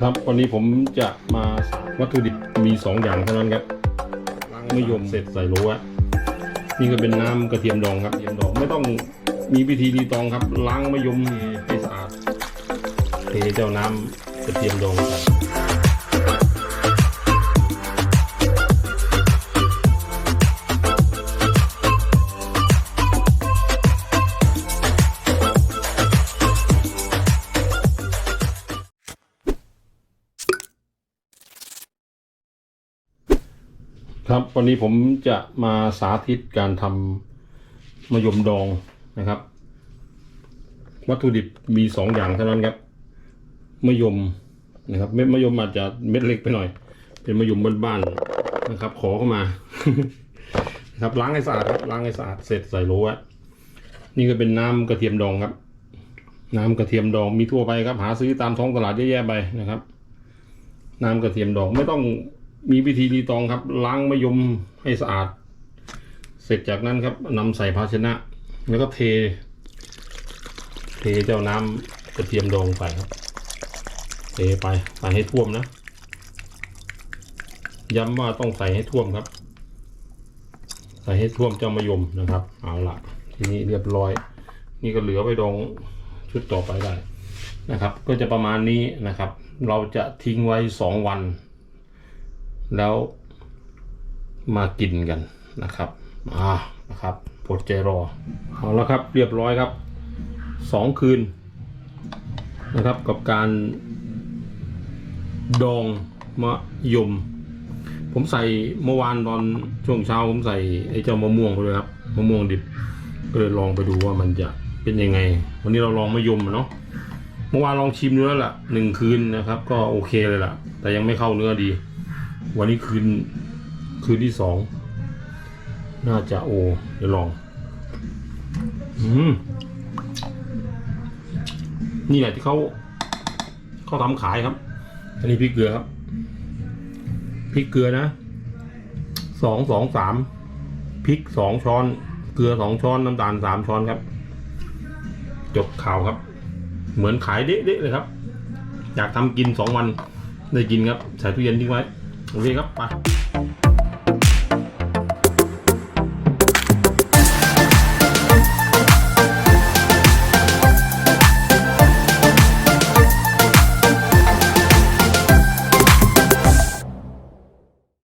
ครับวันนี้ผมจะมาสาวัตถุดิบมีสองอย่างเท่านั้นครับล้างมะยมเสร็จใส่โหลอะนี่ก็เป็นน้ำกระเทียมดองครับกระเทียมดองไม่ต้องมีพิธีดีตองครับล้างมะยมให้สะอาดเทเจ้าน้ำกระเทียมดองครับ ครับวันนี้ผมจะมาสาธิตการทำมะยมดองนะครับ วัตถุดิบมีสองอย่างเท่านั้นครับมะยมนะครับเม็ดมะยมอาจจะเม็ดเล็กไปหน่อย เป็นมะยมบ้านๆนะครับ ขอเข้ามานะครับล้างให้สะอาดครับล้างให้สะอาดเสร็จใส่โหลว้นี่ก็เป็นน้ำกระเทียมดองครับ น้ำกระเทียมดองมีทั่วไปครับ หาซื้อตามท้องตลาดเยอะแยะไปนะครับ น้ำกระเทียมดองไม่ต้อง มีวิธีรีตองครับ ล้างมะยมให้สะอาด เสร็จจากนั้นครับนำใส่ภาชนะ แล้วก็เท เทเจ้าน้ำกระเทียมดองใส่ครับ เทไปใส่ให้ท่วมนะ ย้ำว่าต้องใส่ให้ท่วมครับ ใส่ให้ท่วมเจ้ามะยมนะครับ เอาละทีนี้เรียบร้อย นี่ก็เหลือไปดองชุดต่อไปได้นะครับ ก็จะประมาณนี้นะครับ เราจะทิ้งไว้สองวัน แล้วมากินกันนะครับอ่านะครับปวดใจรอเอาแล้วครับเรียบร้อยครับสองคืนนะครับกับการดองมะยม ผมใส่เมื่อวานตอนช่วงเช้าผมใส่ไอ้เจ้ามะม่วงไปเลยครับมะม่วงดิบก็เลยลองไปดูว่ามันจะเป็นยังไง วันนี้เราลองมะยมอะเนาะเมื่อวานลองชิมดูแล้วล่ะหนึ่งคืนนะครับ ก็โอเคเลยล่ะ แต่ยังไม่เข้าเนื้อดี วันนี้คืน คืนที่สอง น่าจะโอ เดี๋ยวลอง อืม นี่แหละที่เขาเขาทำขายครับ อันนี้พริกเกลือครับ พริกเกลือนะสองสองสามพริกสองช้อน เกลือสองช้อน น้ำตาลสามช้อนครับ จบข่าวครับ เหมือนขายเด๊ะๆเลยครับ อยากทำกินสองวันได้กินครับ ใส่ตู้เย็นทิ้งไว้ โอเคครับมา